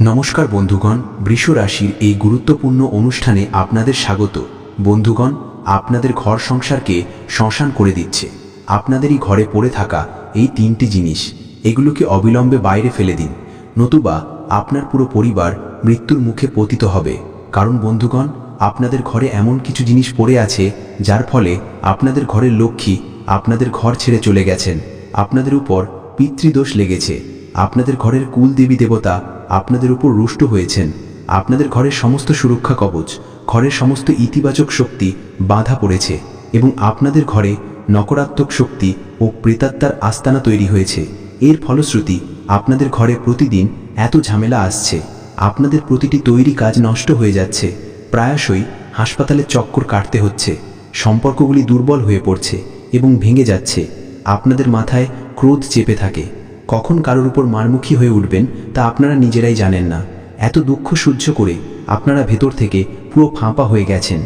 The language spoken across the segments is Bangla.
নমস্কার বন্ধুগণ বৃষ রাশির এই গুরুত্বপূর্ণ অনুষ্ঠানে আপনাদের স্বাগত। বন্ধুগণ, আপনাদের ঘর সংসারকে শ্মশান করে দিচ্ছে। আপনাদেরই ঘরে পড়ে থাকা এই তিনটি জিনিস, এগুলোকে অবিলম্বে বাইরে ফেলে দিন, নতুবা আপনার পুরো পরিবার মৃত্যুর মুখে পতিত হবে। কারণ বন্ধুগণ, আপনাদের ঘরে এমন কিছু জিনিস পড়ে আছে, যার ফলে আপনাদের ঘরের লক্ষ্মী আপনাদের ঘর ছেড়ে চলে গেছেন। আপনাদের উপর পিতৃদোষ লেগেছে। আপনাদের ঘরের কুল দেবী দেবতা আপনাদের উপর রুষ্ট হয়েছেন। আপনাদের ঘরের সমস্ত সুরক্ষা কবচ, ঘরের সমস্ত ইতিবাচক শক্তি বাধা পড়েছে এবং আপনাদের ঘরে নকারাত্মক শক্তি ও প্রেতাত্মার আস্তানা তৈরি হয়েছে। এর ফলশ্রুতি আপনাদের ঘরে প্রতিদিন এত ঝামেলা আসছে। আপনাদের প্রতিটি তৈরি কাজ নষ্ট হয়ে যাচ্ছে। প্রায়শই হাসপাতালে চক্কর কাটতে হচ্ছে। সম্পর্কগুলি দুর্বল হয়ে পড়ছে এবং ভেঙে যাচ্ছে। আপনাদের মাথায় ক্রোধ চেপে থাকে। কখন কারোর উপর মারমুখী হয়ে উঠবেন তা আপনারা নিজেরাই জানেন না। এত দুঃখ সহ্য করে আপনারা ভেতর থেকে পুরো ফাঁপা হয়ে গেছেন।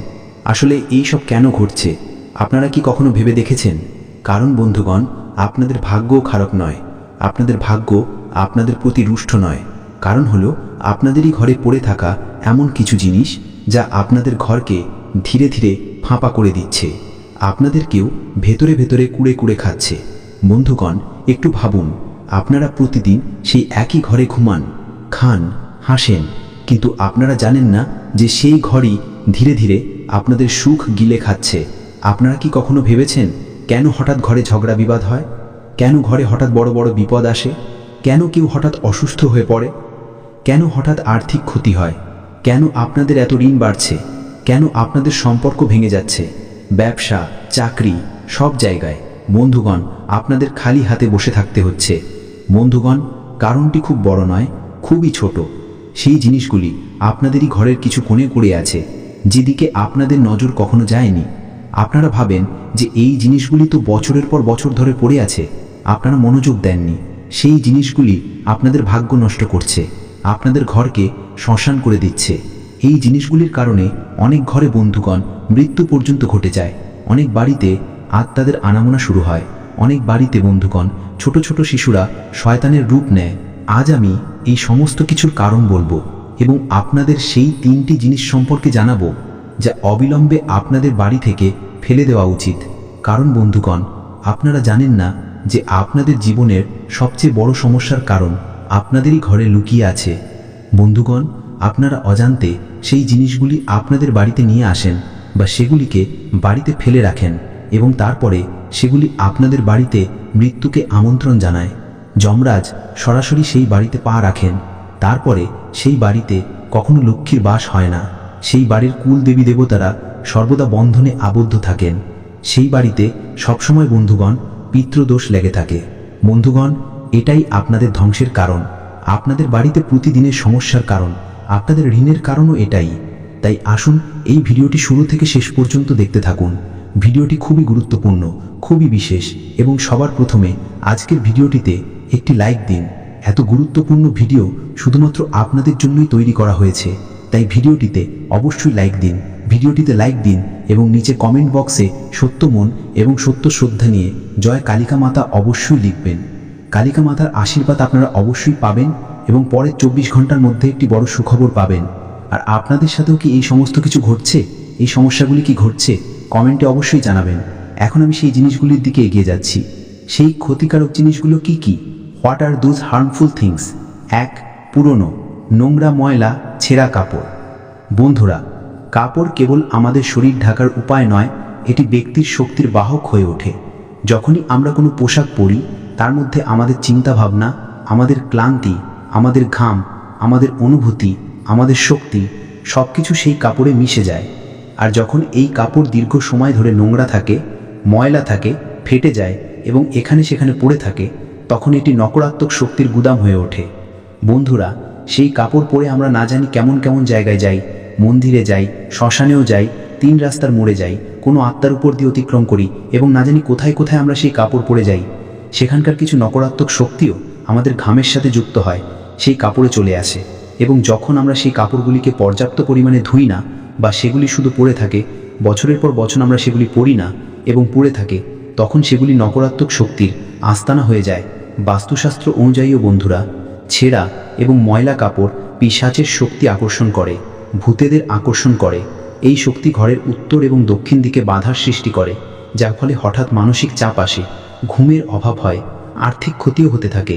আসলে এই সব কেন ঘটছে? আপনারা কি কখনো ভেবে দেখেছেন? কারণ বন্ধুগণ, আপনাদের ভাগ্যও খারাপ নয়। আপনাদের ভাগ্য আপনাদের প্রতি রুষ্ট নয়। কারণ হলো, আপনাদেরই ঘরে পড়ে থাকা এমন কিছু জিনিস যা আপনাদের ঘরকে ধীরে ধীরে ফাঁপা করে দিচ্ছে। আপনাদেরকেও ভেতরে ভেতরে কুড়ে কুড়ে খাচ্ছে। বন্ধুগণ, একটু ভাবুন। আপনারা প্রতিদিন সেই একই ঘরে ঘুমান, খান, হাসেন, কিন্তু আপনারা জানেন না যে সেই ঘরই ধীরে ধীরে আপনাদের সুখ গিলে খাচ্ছে। আপনারা কি কখনো ভেবেছেন কেন হঠাৎ ঘরে ঝগড়া বিবাদ হয়? কেন ঘরে হঠাৎ বড় বড় বিপদ আসে? কেন কেউ হঠাৎ অসুস্থ হয়ে পড়ে? কেন হঠাৎ আর্থিক ক্ষতি হয়? কেন আপনাদের এত ঋণ বাড়ছে? কেন আপনাদের সম্পর্ক ভেঙে যাচ্ছে? ব্যবসা, চাকরি, সব জায়গায় বন্ধুগণ আপনাদের খালি হাতে বসে থাকতে হচ্ছে। বন্ধুগণ, কারণটি খুব বড় নয়, খুবই ছোট। সেই জিনিসগুলি আপনাদেরই ঘরের কিছু কোণে পড়ে আছে, যেদিকে আপনাদের নজর কখনো যায়নি। আপনারা ভাবেন যে এই জিনিসগুলি তো বছরের পর বছর ধরে পড়ে আছে। আপনারা মনোযোগ দেননি। সেই জিনিসগুলি আপনাদের ভাগ্য নষ্ট করছে। আপনাদের ঘরকে শ্মশান করে দিচ্ছে। এই জিনিসগুলির কারণে অনেক ঘরে বন্ধুগণ মৃত্যু পর্যন্ত ঘটে যায়। অনেক বাড়িতে আত্মাদের আনামোনা শুরু হয়। অনেক বাড়িতে বন্ধুগণ, ছোট ছোট শিশুরা শয়তানের রূপ নেয়। আজ আমি এই সমস্ত কিছুর কারণ বলব এবং আপনাদের সেই তিনটি জিনিস সম্পর্কে জানাব যা অবিলম্বে আপনাদের বাড়ি থেকে ফেলে দেওয়া উচিত। কারণ বন্ধুগণ, আপনারা জানেন না যে আপনাদের জীবনের সবচেয়ে বড় সমস্যার কারণ আপনাদেরই ঘরে লুকিয়ে আছে। বন্ধুগণ, আপনারা অজান্তে সেই জিনিসগুলি আপনাদের বাড়িতে নিয়ে আসেন বা সেগুলিকে বাড়িতে ফেলে রাখেন এবং তারপরে সেগুলি আপনাদের বাড়িতে মৃত্যুকে আমন্ত্রণ জানায়। যমরাজ সরাসরি সেই বাড়িতে পা রাখেন। তারপরে সেই বাড়িতে কখনো লক্ষ্মীর বাস হয় না। সেই বাড়ির কুল দেবী দেবতারা সর্বদা বন্ধনে আবদ্ধ থাকেন। সেই বাড়িতে সবসময় বন্ধুগণ পিতৃদোষ লেগে থাকে। বন্ধুগণ, এটাই আপনাদের ধ্বংসের কারণ। আপনাদের বাড়িতে প্রতিদিনের সমস্যার কারণ। আপনাদের ঋণের কারণও এটাই। তাই আসুন এই ভিডিওটি শুরু থেকে শেষ পর্যন্ত দেখতে থাকুন। ভিডিওটি খুবই গুরুত্বপূর্ণ, খুবই বিশেষ এবং সবার প্রথমে আজকের ভিডিওটিতে একটি লাইক দিন। এত গুরুত্বপূর্ণ ভিডিও শুধুমাত্র আপনাদের জন্যই তৈরি করা হয়েছে, তাই ভিডিওটিতে অবশ্যই লাইক দিন। ভিডিওটিতে লাইক দিন এবং নিচে কমেন্ট বক্সে সত্য মন এবং সত্য শ্রদ্ধা নিয়ে জয় কালিকা মাতা অবশ্যই লিখবেন। কালিকা মাতার আশীর্বাদ আপনারা অবশ্যই পাবেন এবং পরের চব্বিশ ঘণ্টার মধ্যে একটি বড় সুখবর পাবেন। আর আপনাদের সাথেও কি এই সমস্ত কিছু ঘটছে? এই সমস্যাগুলি কি ঘটছে? কমেন্টে অবশ্যই জানাবেন, এখন আমি সেই জিনিসগুলির দিকে এগিয়ে যাচ্ছি। সেই ক্ষতিকারক জিনিসগুলো কি কি? What are those harmful things এক, পুরনো, নোংরা ময়লা, ছেঁড়া কাপড়। বন্ধুরা, কাপড় কেবল আমাদের শরীর ঢাকার উপায় নয়, এটি ব্যক্তির শক্তির বাহক হয়ে ওঠে। যখনই আমরা কোনো পোশাক পরি, তার মধ্যে আমাদের চিন্তা ভাবনা আমাদের ক্লান্তি, আমাদের ঘাম, আমাদের অনুভূতি, আমাদের শক্তি সব কিছু সেই কাপড়ে মিশে যায়। আর যখন এই কাপড় দীর্ঘ সময় ধরে নোংরা থাকে, ময়লা থাকে, ফেটে যায় এবং এখানে সেখানে পড়ে থাকে, তখন এটি নকরাত্মক শক্তির গুদাম হয়ে ওঠে। বন্ধুরা, সেই কাপড় পরে আমরা না জানি কেমন কেমন জায়গায় যাই, মন্দিরে যাই, শ্মশানেও যাই, তিন রাস্তার মোড়ে যাই, কোনো আত্মার উপর দিয়ে অতিক্রম করি এবং না জানি কোথায় কোথায় আমরা সেই কাপড় পরে যাই। সেখানকার কিছু নকরাত্মক শক্তিও আমাদের ঘামের সাথে যুক্ত হয়, সেই কাপড়ে চলে আসে এবং যখন আমরা সেই কাপড়গুলিকে পর্যাপ্ত পরিমাণে ধুই না বা সেগুলি শুধু পড়ে থাকে, বছরের পর বছর আমরা সেগুলি পড়ি না এবং পড়ে থাকে, তখন সেগুলি নকারাত্মক শক্তির আস্তানা হয়ে যায়। বাস্তুশাস্ত্র অনুযায়ীও বন্ধুরা, ছেঁড়া এবং ময়লা কাপড় পিশাচের শক্তি আকর্ষণ করে, ভূতেদের আকর্ষণ করে। এই শক্তি ঘরের উত্তর এবং দক্ষিণ দিকে বাধার সৃষ্টি করে, যার ফলে হঠাৎ মানসিক চাপ আসে, ঘুমের অভাব হয়, আর্থিক ক্ষতিও হতে থাকে।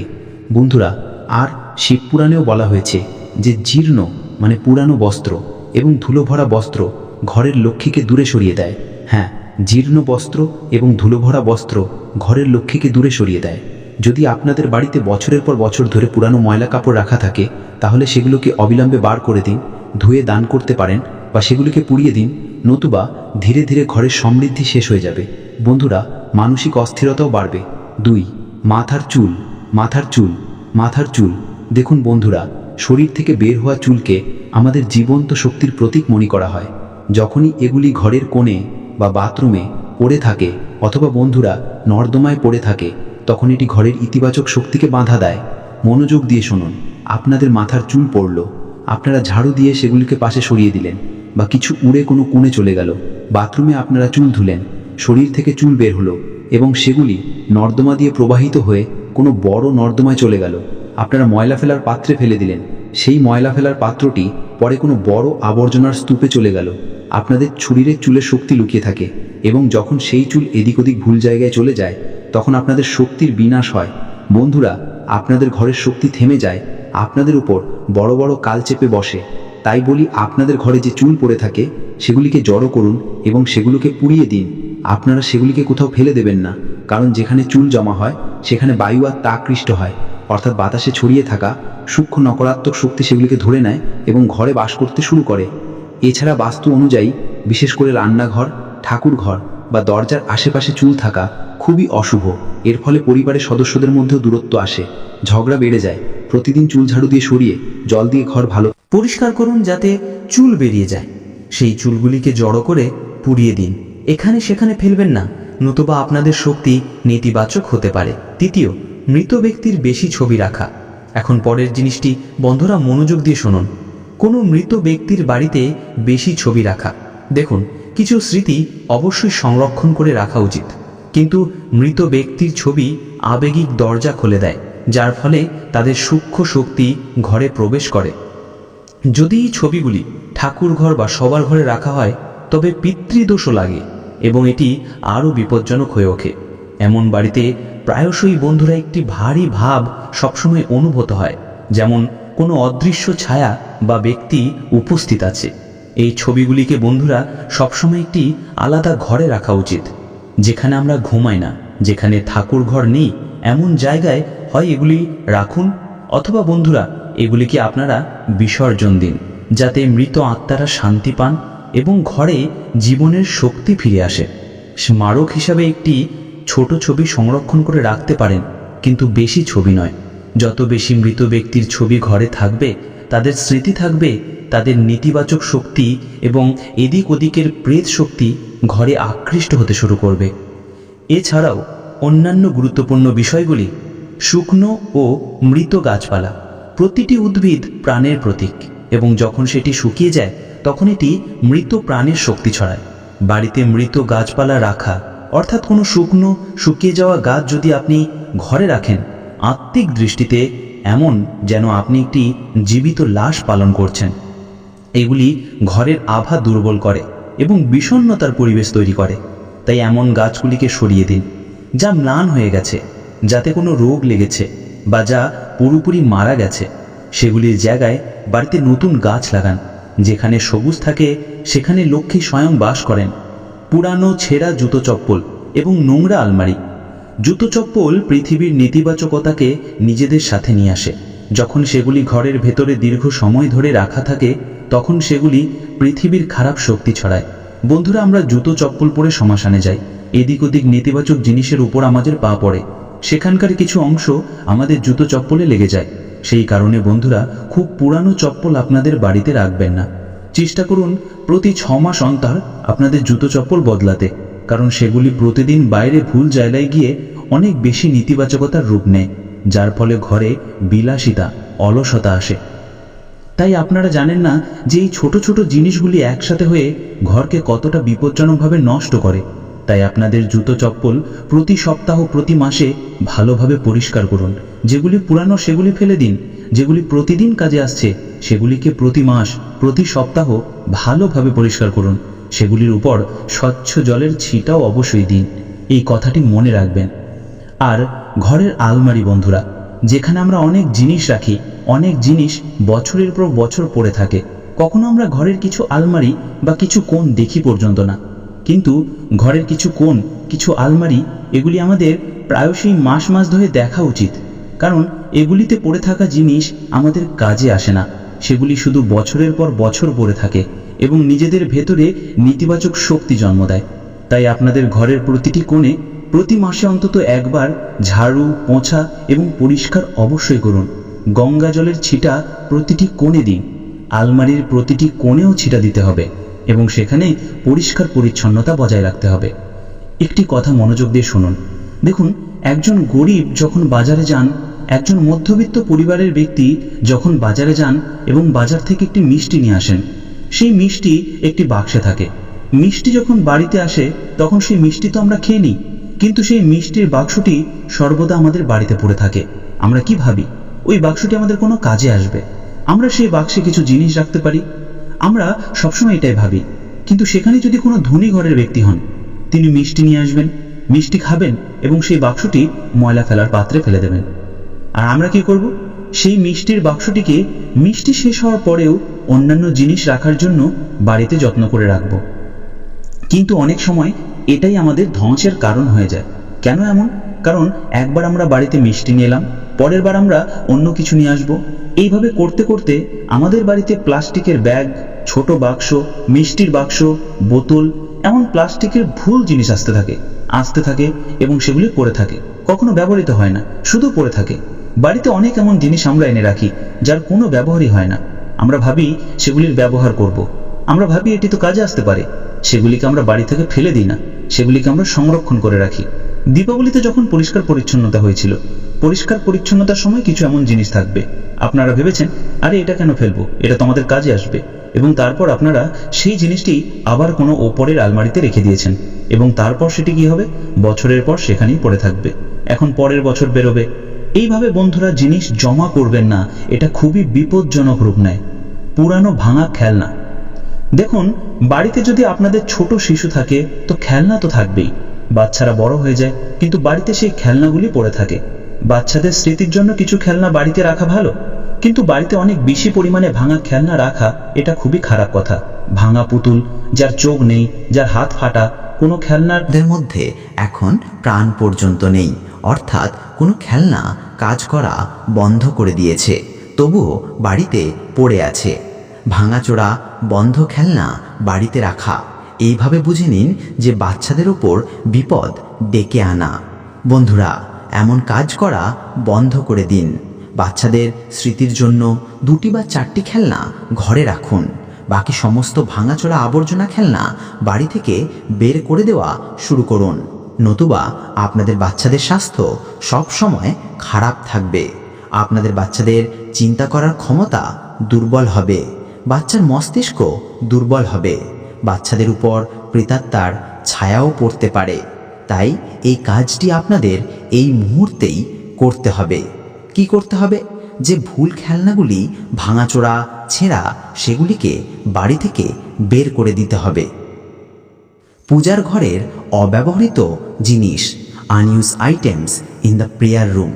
বন্ধুরা, আর শিবপুরাণেও বলা হয়েছে যে জীর্ণ মানে পুরানো বস্ত্র এবং ধুলো ভরা বস্ত্র ঘরের লক্ষ্মীকে দূরে সরিয়ে দেয়। হ্যাঁ জীর্ণ বস্ত্র এবং ধুলোভরা বস্ত্র ঘরের লক্ষ্মীকে দূরে সরিয়ে দেয়। যদি আপনাদের বাড়িতে বছরের পর বছর ধরে পুরানো ময়লা কাপড় রাখা থাকে, তাহলে সেগুলোকে অবিলম্বে বার করে দিন, ধুয়ে দান করতে পারেন বা সেগুলিকে পুড়িয়ে দিন, নতুবা ধীরে ধীরে ঘরের সমৃদ্ধি শেষ হয়ে যাবে। বন্ধুরা, মানসিক অস্থিরতাও বাড়বে। দুই, মাথার চুল মাথার চুল মাথার চুল। দেখুন বন্ধুরা শরীর থেকে বের হওয়া চুলকে আমাদের জীবন্ত শক্তির প্রতীক মনে করা হয়। যখনই এগুলি ঘরের কোণে বা বাথরুমে পড়ে থাকে অথবা বন্ধুরা নর্দমায় পড়ে থাকে, তখন এটি ঘরের ইতিবাচক শক্তিকে বাধা দেয়। মনোযোগ দিয়ে শুনুন, আপনাদের মাথার চুল পড়ল। আপনারা ঝাড়ু দিয়ে সেগুলিকে পাশে সরিয়ে দিলেন বা কিছু উড়ে কোনো কোণে চলে গেল। বাথরুমে আপনারা চুল ধুলেন, শরীর থেকে চুল বের হলো এবং সেগুলি নর্দমা দিয়ে প্রবাহিত হয়ে কোনো বড় নর্দমায় চলে গেল। আপনারা ময়লা ফেলার পাত্রে ফেলে দিলেন। সেই ময়লা ফেলার পাত্রটি পরে কোনো বড় আবর্জনার স্তূপে চলে গেল। আপনাদের শরীরের চুলের শক্তি লুকিয়ে থাকে এবং যখন সেই চুল এদিক ওদিক ভুল জায়গায় চলে যায়, তখন আপনাদের শক্তির বিনাশ হয়। বন্ধুরা, আপনাদের ঘরের শক্তি থেমে যায়, আপনাদের উপর বড় বড় কাল চেপে বসে। তাই বলি আপনাদের ঘরে যে চুল পড়ে থাকে, সেগুলিকে জড়ো করুন এবং সেগুলোকে পুড়িয়ে দিন। আপনারা সেগুলিকে কোথাও ফেলে দেবেন না, কারণ যেখানে চুল জমা হয়, সেখানে বায়ু আর তাকৃষ্ট হয়। অর্থাৎ বাতাসে ছড়িয়ে থাকা সূক্ষ্ম নকারাত্মক শক্তি সেগুলিকে ধরে নেয় এবং ঘরে বাস করতে শুরু করে। এছাড়া বাস্তু অনুযায়ী, বিশেষ করে রান্নাঘর ঠাকুর ঘর বা দরজার আশেপাশে চুল থাকা খুবই অশুভ। এর ফলে পরিবারের সদস্যদের মধ্যেও দূরত্ব আসে, ঝগড়া বেড়ে যায়, প্রতিদিন চুল ঝাড়ু দিয়ে সরিয়ে জল দিয়ে ঘর ভালো পরিষ্কার করুন যাতে চুল বেরিয়ে যায়। সেই চুলগুলিকে জড়ো করে পুড়িয়ে দিন। এখানে সেখানে ফেলবেন না, নতুবা আপনাদের শক্তি নেতিবাচক হতে পারে। তৃতীয় মৃত ব্যক্তির বেশি ছবি রাখা। এখন পরের জিনিসটি বন্ধুরা মনোযোগ দিয়ে শুনুন। কোনো মৃত ব্যক্তির বাড়িতে বেশি ছবি রাখা। দেখুন, কিছু স্মৃতি অবশ্যই সংরক্ষণ করে রাখা উচিত। কিন্তু মৃত ব্যক্তির ছবি আবেগিক দরজা খুলে দেয়, যার ফলে তাদের সূক্ষ্ম শক্তি ঘরে প্রবেশ করে। যদি এই ছবিগুলি ঠাকুর ঘর বা সবার ঘরে রাখা হয়, তবে পিতৃদোষও লাগে এবং এটি আরও বিপজ্জনক হয়ে ওঠে। এমন বাড়িতে প্রায়শই বন্ধুরা একটি ভারী ভাব সবসময় অনুভূত হয়, যেমন কোনো অদৃশ্য ছায়া বা ব্যক্তি উপস্থিত আছে। এই ছবিগুলিকে বন্ধুরা সবসময় একটি আলাদা ঘরে রাখা উচিত, যেখানে আমরা ঘুমাই না, যেখানে ঠাকুর ঘর নেই, এমন জায়গায় হয় এগুলি রাখুন, অথবা বন্ধুরা, এগুলিকে আপনারা বিসর্জন দিন, যাতে মৃত আত্মারা শান্তি পান এবং ঘরে জীবনের শক্তি ফিরে আসে। স্মারক হিসাবে একটি ছোট ছবি সংরক্ষণ করে রাখতে পারেন, কিন্তু বেশি ছবি নয়। যত বেশি মৃত ব্যক্তির ছবি ঘরে থাকবে, তাদের স্মৃতি থাকবে, তাদের নেতিবাচক শক্তি এবং এদিক ওদিকের প্রেত শক্তি ঘরে আকৃষ্ট হতে শুরু করবে। এছাড়াও, অন্যান্য গুরুত্বপূর্ণ বিষয়গুলি, শুকনো ও মৃত গাছপালা, প্রতিটি উদ্ভিদ প্রাণের প্রতীক এবং যখন সেটি শুকিয়ে যায়, তখন এটি মৃত প্রাণের শক্তি ছড়ায়। বাড়িতে মৃত গাছপালা রাখা অর্থাৎ কোনো শুকনো, শুকিয়ে যাওয়া গাছ যদি আপনি ঘরে রাখেন, আত্মিক দৃষ্টিতে এমন যেন আপনি একটি জীবিত লাশ পালন করছেন। এগুলি ঘরের আভা দুর্বল করে এবং বিষণ্ণতার পরিবেশ তৈরি করে। তাই এমন গাছগুলিকে সরিয়ে দিন, যা ম্লান হয়ে গেছে, যাতে কোনো রোগ লেগেছে বা যা পুরোপুরি মারা গেছে। সেগুলির জায়গায় বাড়িতে নতুন গাছ লাগান, যেখানে সবুজ থাকে, সেখানে লক্ষ্মী স্বয়ং বাস করেন। পুরানো ছেঁড়া জুতো চপ্পল এবং নোংরা আলমারি। জুতো চপ্পল পৃথিবীর নেতিবাচকতাকে নিজেদের সাথে নিয়ে আসে। যখন সেগুলি ঘরের ভেতরে দীর্ঘ সময় ধরে রাখা থাকে, তখন সেগুলি পৃথিবীর খারাপ শক্তি ছড়ায়। বন্ধুরা, আমরা জুতো চপ্পল পরে শ্মশানে যাই। এদিক ওদিক নেতিবাচক জিনিসের উপর আমাদের পা পড়ে। সেখানকার কিছু অংশ আমাদের জুতো চপ্পলে লেগে যায়। সেই কারণে বন্ধুরা, খুব পুরানো চপ্পল আপনাদের বাড়িতে রাখবেন না। চেষ্টা করুন প্রতি ছ মাস অন্তর আপনাদের জুতো চপ্পল বদলাতে, কারণ সেগুলি প্রতিদিন বাইরে ভুল জায়গায় গিয়ে অনেক বেশি নেতিবাচকতার রূপ নেয়, যার ফলে ঘরে বিলাসিতা, অলসতা আসে। তাই আপনারা জানেন না যে এই ছোট ছোট জিনিসগুলি একসাথে হয়ে ঘরকে কতটা বিপজ্জনকভাবে নষ্ট করে। তাই আপনাদের জুতো চপ্পল প্রতি সপ্তাহ, প্রতি মাসে ভালোভাবে পরিষ্কার করুন। যেগুলি পুরানো, সেগুলি ফেলে দিন। যেগুলি প্রতিদিন কাজে আসছে, সেগুলিকে প্রতি মাস, প্রতি সপ্তাহ ভালোভাবে পরিষ্কার করুন। সেগুলির উপর স্বচ্ছ জলের ছিটাও অবশ্যই দিন। এই কথাটি মনে রাখবেন। আর ঘরের আলমারি বন্ধুরা, যেখানে আমরা অনেক জিনিস রাখি, অনেক জিনিস বছরের পর বছর পড়ে থাকে, কখনো আমরা ঘরের কিছু আলমারি বা কিছু কোণ দেখি পর্যন্ত না। কিন্তু ঘরের কিছু কোণ, কিছু আলমারি, এগুলি আমাদের প্রায়শই মাস মাস ধরে দেখা উচিত। কারণ এগুলিতে পড়ে থাকা জিনিস আমাদের কাজে আসে না। সেগুলি শুধু বছরের পর বছর পড়ে থাকে এবং নিজেদের ভেতরে নেতিবাচক শক্তি জন্ম দেয়। তাই আপনাদের ঘরের প্রতিটি কোণে প্রতি মাসে অন্তত একবার ঝাড়ু, পোঁছা এবং পরিষ্কার অবশ্যই করুন। গঙ্গা জলের ছিটা প্রতিটি কোণে দিন। আলমারির প্রতিটি কোণেও ছিটা দিতে হবে এবং সেখানে পরিষ্কার পরিচ্ছন্নতা বজায় রাখতে হবে। একটি কথা মনোযোগ দিয়ে শুনুন। দেখুন একজন গরিব যখন বাজারে যান, একজন মধ্যবিত্ত পরিবারের ব্যক্তি যখন বাজারে যান এবং বাজার থেকে একটি মিষ্টি নিয়ে আসেন, সেই মিষ্টি একটি বাক্সে থাকে। মিষ্টি যখন বাড়িতে আসে, তখন সেই মিষ্টি তো আমরা খেয়ে নিই, কিন্তু সেই মিষ্টির বাক্সটি সর্বদা আমাদের বাড়িতে পড়ে থাকে। আমরা কি ভাবি, ওই বাক্সটি আমাদের কোনো কাজে আসবে? আমরা সেই বাক্সে কিছু জিনিস রাখতে পারি? আমরা সবসময় এটাই ভাবি, কিন্তু সেখানে যদি কোনো ধনী ঘরের ব্যক্তি হন, তিনি মিষ্টি নিয়ে আসবেন মিষ্টি খাবেন এবং সেই বাক্সটি ময়লা ফেলার পাত্রে ফেলে দেবেন। আর আমরা কি করব? সেই মিষ্টির বাক্সটিকে মিষ্টি শেষ হওয়ার পরেও অন্যান্য জিনিস রাখার জন্য বাড়িতে যত্ন করে রাখব। কিন্তু অনেক সময় এটাই আমাদের ধ্বংসের কারণ হয়ে যায়। কেন এমন? কারণ একবার আমরা বাড়িতে মিষ্টি নিয়ে এলাম পরের বার আমরা অন্য কিছু নিয়ে আসব। এইভাবে করতে করতে আমাদের বাড়িতে প্লাস্টিকের ব্যাগ, ছোট বাক্স, মিষ্টির বাক্স, বোতল এমন প্লাস্টিকের ভুল জিনিস আসতে থাকে আসতে থাকে এবং সেগুলি পড়ে থাকে। কখনো ব্যবহৃত হয় না, শুধু পড়ে থাকে। বাড়িতে অনেক এমন জিনিস আমরা এনে রাখি, যার কোনো ব্যবহারই হয় না। আমরা ভাবি সেগুলির ব্যবহার করব। আমরা ভাবি এটি তো কাজে আসতে পারে। সেগুলিকে আমরা বাড়ি থেকে ফেলে দিই না। সেগুলিকে আমরা সংরক্ষণ করে রাখি। দীপাবলিতে যখন পরিষ্কার পরিচ্ছন্নতা হয়েছিল, পরিষ্কার পরিচ্ছন্নতার সময় কিছু এমন জিনিস থাকবে। আপনারা ভেবেছেন, আরে, এটা কেন ফেলব? এটা তো আমাদের কাজে আসবে। এবং তারপর আপনারা সেই জিনিসটি আবার কোনো ওপরের আলমারিতে রেখে দিয়েছেন। এবং তারপর সেটি কি হবে? বছরের পর সেখানেই পড়ে থাকবে। এখন পরের বছর বেরোবে। এইভাবে বন্ধুরা জিনিস জমা করবেন না, এটা খুবই বিপজ্জনক রূপ নেয়। পুরানো ভাঙা খেলনা। দেখুন, বাড়িতে যদি আপনাদের ছোট শিশু থাকে, তো খেলনা তো থাকবেই। বাচ্চারা বড় হয়ে যায়, কিন্তু বাড়িতে সেই খেলনাগুলি পড়ে থাকে। বাচ্চাদের স্মৃতির জন্য কিছু খেলনা বাড়িতে রাখা ভালো? কিন্তু বাড়িতে অনেক বেশি পরিমাণে ভাঙা খেলনা রাখা, এটা খুবই খারাপ কথা। ভাঙা পুতুল, যার চোখ নেই, যার হাত ফাটা, কোনো খেলনাদের মধ্যে এখন প্রাণ পর্যন্ত নেই। অর্থাৎ কোনো খেলনা কাজ করা বন্ধ করে দিয়েছে, তবুও বাড়িতে পড়ে আছে। ভাঙাচোরা, বন্ধ খেলনা বাড়িতে রাখা, এইভাবে বুঝে নিন যে বাচ্চাদের ওপর বিপদ ডেকে আনা। বন্ধুরা এমন কাজ করা বন্ধ করে দিন। বাচ্চাদের স্মৃতির জন্য দুটি বা চারটি খেলনা ঘরে রাখুন। বাকি সমস্ত ভাঙাচোরা আবর্জনা খেলনা বাড়ি থেকে বের করে দেওয়া শুরু করুন। নতুবা আপনাদের বাচ্চাদের স্বাস্থ্য সব সময় খারাপ থাকবে। আপনাদের বাচ্চাদের চিন্তা করার ক্ষমতা দুর্বল হবে। বাচ্চার মস্তিষ্ক দুর্বল হবে। বাচ্চাদের উপর প্রেতাত্মার ছায়াও পড়তে পারে। তাই এই কাজটি আপনাদের এই মুহূর্তেই করতে হবে। কি করতে হবে? যে ভুল খেলনাগুলি ভাঙাচোরা, ছেঁড়া, সেগুলিকে বাড়ি থেকে বের করে দিতে হবে। পূজার ঘরের অব্যবহৃত জিনিস unused items in the prayer room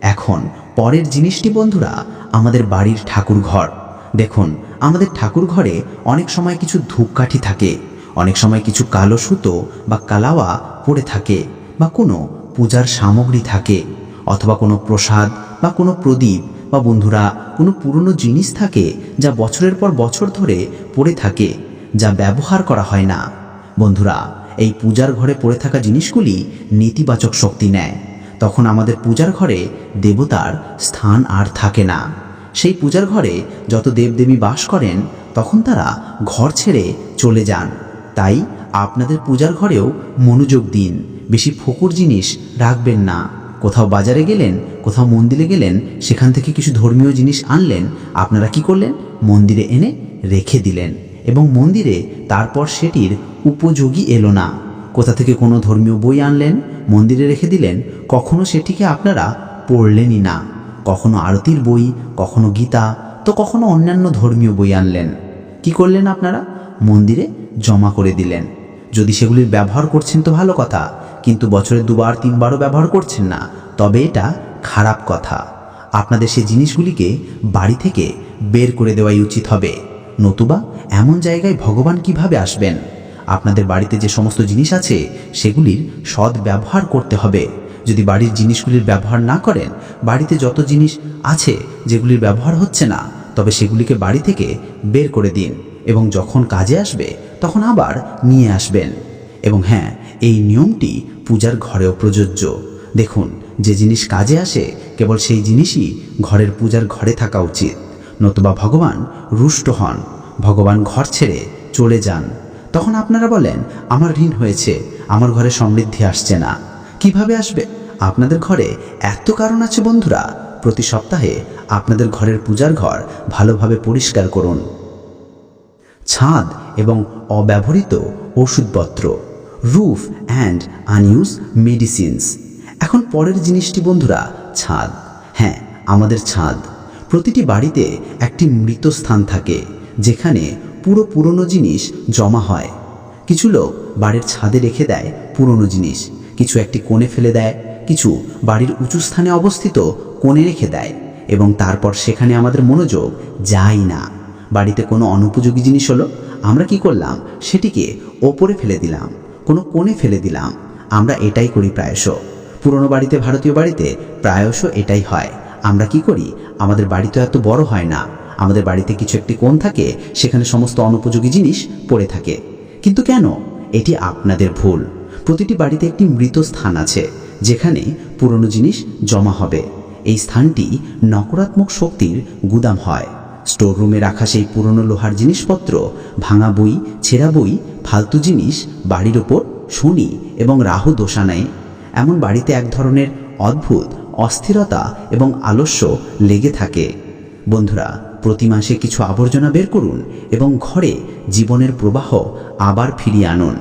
এখন পরের জিনিসটি বন্ধুরা, আমাদের বাড়ির ঠাকুর ঘর। দেখুন, আমাদের ঠাকুর ঘরে অনেক সময় কিছু ধূপকাঠি থাকে, অনেক সময় কিছু কালো সুতো বা কালাওয়া পড়ে থাকে, বা কোনো পূজার সামগ্রী থাকে, অথবা কোনো প্রসাদ বা কোনো প্রদীপ বা বন্ধুরা কোনো পুরনো জিনিস থাকে যা বছরের পর বছর ধরে পড়ে থাকে, যা ব্যবহার করা হয় না। বন্ধুরা, এই পূজার ঘরে পড়ে থাকা জিনিসগুলি নেতিবাচক শক্তি নেয়। তখন আমাদের পূজার ঘরে দেবতার স্থান আর থাকে না। সেই পূজার ঘরে যত দেবদেবী বাস করেন, তখন তারা ঘর ছেড়ে চলে যান। তাই আপনাদের পূজার ঘরেও মনোযোগ দিন। বেশি ফকুর জিনিস রাখবেন না। কোথাও বাজারে গেলেন, কোথাও মন্দিরে গেলেন, সেখান থেকে কিছু ধর্মীয় জিনিস আনলেন, আপনারা কি করলেন? মন্দিরে এনে রেখে দিলেন। এবং মন্দিরে তারপর সেটির উপযোগী এলো না। কোথা থেকে কোনো ধর্মীয় বই আনলেন, মন্দিরে রেখে দিলেন, কখনো সেটিকে আপনারা পড়লেনই না। কখনো আরতির বই, কখনো গীতা, তো কখনো অন্যান্য ধর্মীয় বই আনলেন। কি করলেন আপনারা? মন্দিরে জমা করে দিলেন। যদি সেগুলির ব্যবহার করছেন তো ভালো কথা, কিন্তু বছরে দুবার, তিনবারও ব্যবহার করছেন না, তবে এটা খারাপ কথা। আপনাদের সেই জিনিসগুলিকে বাড়ি থেকে বের করে দেওয়াই উচিত হবে। নতুবা এমন জায়গায় ভগবান কীভাবে আসবেন? আপনাদের বাড়িতে যে সমস্ত জিনিস আছে, সেগুলির সৎ ব্যবহার করতে হবে। যদি বাড়ির জিনিসগুলির ব্যবহার না করেন, বাড়িতে যত জিনিস আছে যেগুলির ব্যবহার হচ্ছে না, তবে সেগুলিকে বাড়ি থেকে বের করে দিন এবং যখন কাজে আসবে তখন আবার নিয়ে আসবেন। এবং হ্যাঁ এই নিয়মটি পূজার ঘরেও প্রযোজ্য। দেখুন, যে জিনিস কাজে আসে, কেবল সেই জিনিসই ঘরের পূজার ঘরে থাকা উচিত। নতুবা ভগবান রুষ্ট হন। ভগবান ঘর ছেড়ে চলে যান। তখন আপনারা বলেন, আমার ঋণ হয়েছে, আমার ঘরে সমৃদ্ধি আসছে না। কীভাবে আসবে? আপনাদের ঘরে এত কারণ আছে বন্ধুরা। প্রতি সপ্তাহে আপনাদের ঘরের পূজার ঘর ভালোভাবে পরিষ্কার করুন। ছাদ এবং অব্যবহৃত ওষুধপত্র, রুফ অ্যান্ড আনইউজ মেডিসিনস। এখন পরের জিনিসটি বন্ধুরা, ছাদ। হ্যাঁ আমাদের ছাদ। প্রতিটি বাড়িতে একটি মৃত স্থান থাকে, যেখানে পুরো পুরনো জিনিস জমা হয়। কিছু লোক বাড়ির ছাদে রেখে দেয় পুরনো জিনিস। কিছু একটি কোণে ফেলে দেয়, কিছু বাড়ির উঁচু স্থানে অবস্থিত কোণে রেখে দেয় এবং তারপর সেখানে আমাদের মনোযোগ যায় না। বাড়িতে কোনো অনুপযোগী জিনিস হলো, আমরা কি করলাম? সেটিকে ওপরে ফেলে দিলাম, কোনো কোণে ফেলে দিলাম। আমরা এটাই করি প্রায়শ। পুরনো বাড়িতে, ভারতীয় বাড়িতে প্রায়শ এটাই হয়। আমরা কি করি? আমাদের বাড়ি তো এত বড় হয় না। আমাদের বাড়িতে কিছু একটি কোণ থাকে, সেখানে সমস্ত অনুপযোগী জিনিস পড়ে থাকে। কিন্তু কেন? এটি আপনাদের ভুল। প্রতিটি বাড়িতে একটি মৃত স্থান আছে, যেখানে পুরনো জিনিস জমা হবে। এই স্থানটি নকারাত্মক শক্তির গুদাম হয়। স্টোর রুমে রাখা সেই পুরনো লোহার জিনিসপত্র, ভাঙা বই, ছেঁড়া বই, ফালতু জিনিস, বাড়ির ওপর শনি এবং রাহু দোষা নেয়। এমন বাড়িতে এক ধরনের অদ্ভুত, অস্থিরতা এবং আলস্য লেগে থাকে। বন্ধুরা, প্রতি মাসে কিছু আবর্জনা বের করুন এবং ঘরে জীবনের প্রবাহ আবার ফিরিয়ে আনুন।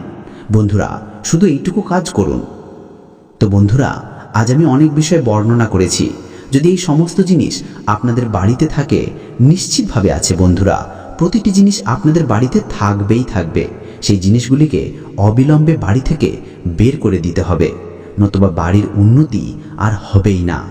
বন্ধুরা, শুধু এইটুকু কাজ করুন। তো বন্ধুরা, আজ আমি অনেক বিষয়ে বর্ণনা করেছি। যদি এই সমস্ত জিনিস আপনাদের বাড়িতে থাকে, নিশ্চিতভাবে আছে বন্ধুরা। প্রতিটি জিনিস আপনাদের বাড়িতে থাকবেই থাকবে। সেই জিনিসগুলিকে অবিলম্বে বাড়ি থেকে বের করে দিতে হবে, নতুবা বাড়ির উন্নতি আর হবেই না।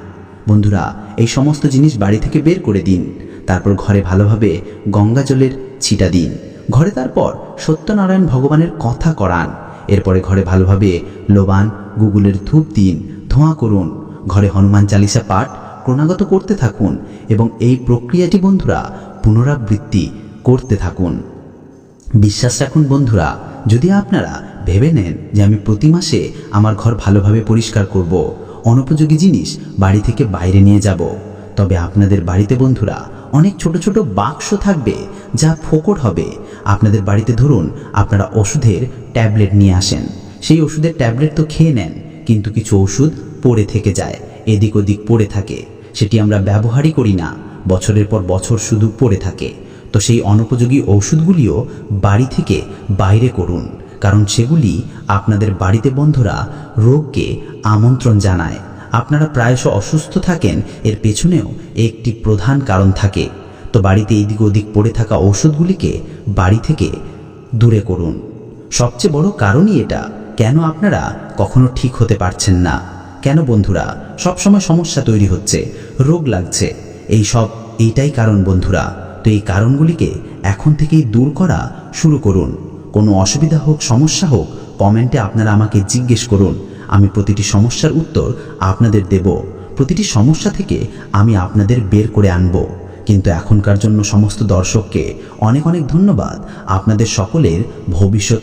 বন্ধুরা, এই সমস্ত জিনিস বাড়ি থেকে বের করে দিন। তারপর ঘরে ভালোভাবে গঙ্গা জলের ছিটা দিন। ঘরে তারপর সত্যনারায়ণ ভগবানের কথা করান। এরপরে ঘরে ভালোভাবে লোবান গুগলের ধূপ দিন, ধোঁয়া করুন। ঘরে হনুমান চালিসা পাঠ ক্রমাগত করতে থাকুন এবং এই প্রক্রিয়াটি, বন্ধুরা, পুনরাবৃত্তি করতে থাকুন। বিশ্বাস রাখুন, বন্ধুরা, যদি আপনারা ভেবে নেন যে আমি প্রতি মাসে আমার ঘর ভালোভাবে পরিষ্কার করব, অনুপযোগী জিনিস বাড়ি থেকে বাইরে নিয়ে যাব, তবে আপনাদের বাড়িতে, বন্ধুরা, অনেক ছোট ছোট বাক্স থাকবে যা ফোকট হবে। আপনাদের বাড়িতে ধরুন আপনারা ওষুধের ট্যাবলেট নিয়ে আসেন। সেই ওষুধের ট্যাবলেট তো খেয়ে নেন, কিন্তু কিছু ওষুধ পড়ে থেকে যায়, এদিক ওদিক পড়ে থাকে। সেটি আমরা ব্যবহারই করি না। বছরের পর বছর শুধু পড়ে থাকে। তো সেই অনুপযোগী ঔষধগুলিও বাড়ি থেকে বাইরে করুন। কারণ সেগুলি আপনাদের বাড়িতে বন্ধুরা রোগকে আমন্ত্রণ জানায়। আপনারা প্রায়শ অসুস্থ থাকেন, এর পেছনেও একটি প্রধান কারণ থাকে। তো বাড়িতে এদিক ওদিক পড়ে থাকা ঔষধগুলিকে বাড়ি থেকে দূরে করুন। সবচেয়ে বড় কারণই এটা। কেন আপনারা কখনো ঠিক হতে পারছেন না? কেন বন্ধুরা? সবসময় সমস্যা তৈরি হচ্ছে, রোগ লাগছে। এই সব, এইটাই কারণ বন্ধুরা। তো এই কারণগুলিকে এখন থেকেই দূর করা শুরু করুন। কোনো অসুবিধা হোক, সমস্যা হোক, কমেন্টে আপনারা আমাকে জিজ্ঞেস করুন। আমি প্রতিটি সমস্যার উত্তর আপনাদের দেব। প্রতিটি সমস্যা থেকে আমি আপনাদের বের করে আনব। কিন্তু এখনকার জন্য সমস্ত দর্শককে অনেক অনেক ধন্যবাদ। আপনাদের সকলের ভবিষ্যৎ